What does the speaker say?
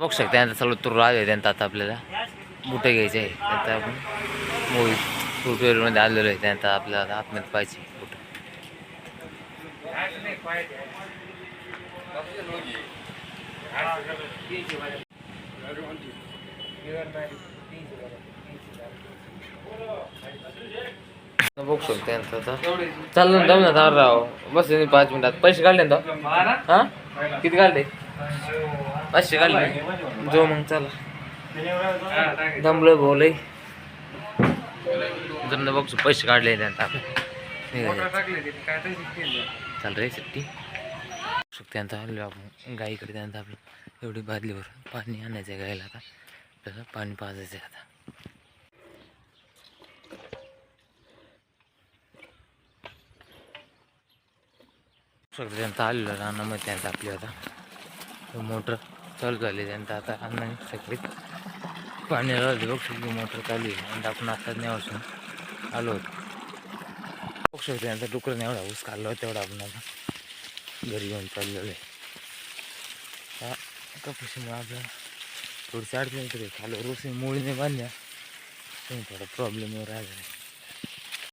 बघू शकता त्यांचा सगळं तुर आहे त्यांचा आता आपल्याला. कुठे घ्यायचे आहे. त्यांचा आपण मोहित फुटवेअरमध्ये आलेलो आहे त्यांचा आपल्याला आतमध्ये पाहिजे बुट बघू शकतो त्यांचं आता. चाललं जाऊन जाऊ ना राव. बस पाच मिनिटात. पैसे काढले ना तो? हा? किती काढले? पाचशे काढले जो मग चला दमलोय बोलय जमलं बघ पैसे काढले त्यांचा चाल रे सुट्टी त्यांचा आलो आपण गाईकडे त्यांचा आपलं एवढी बादलीवर पाणी आणायचं आहे गायला आता तसं पाणी पाजायचं आहे आता शकतो त्यांचा आलेलं रानामध्ये त्यांचा आपली आता मोटर चालू झाली त्यानंतर आता अन्न सगळी. पाणी राहिली बघ सगळी मोटर चालू आहे. आणि आपण आता नेवासून आलो होतो. बघ शकतो त्यांचा डुकरं एवढा ऊस खाल्ला होता तेवढा आपण आता. घरी घेऊन चाललेलो आहे. हा कपाशीमुळे आता थोडीशी अडचण तरी खालो रोसी मुळीने बांधल्या. थोडा प्रॉब्लेम राहिला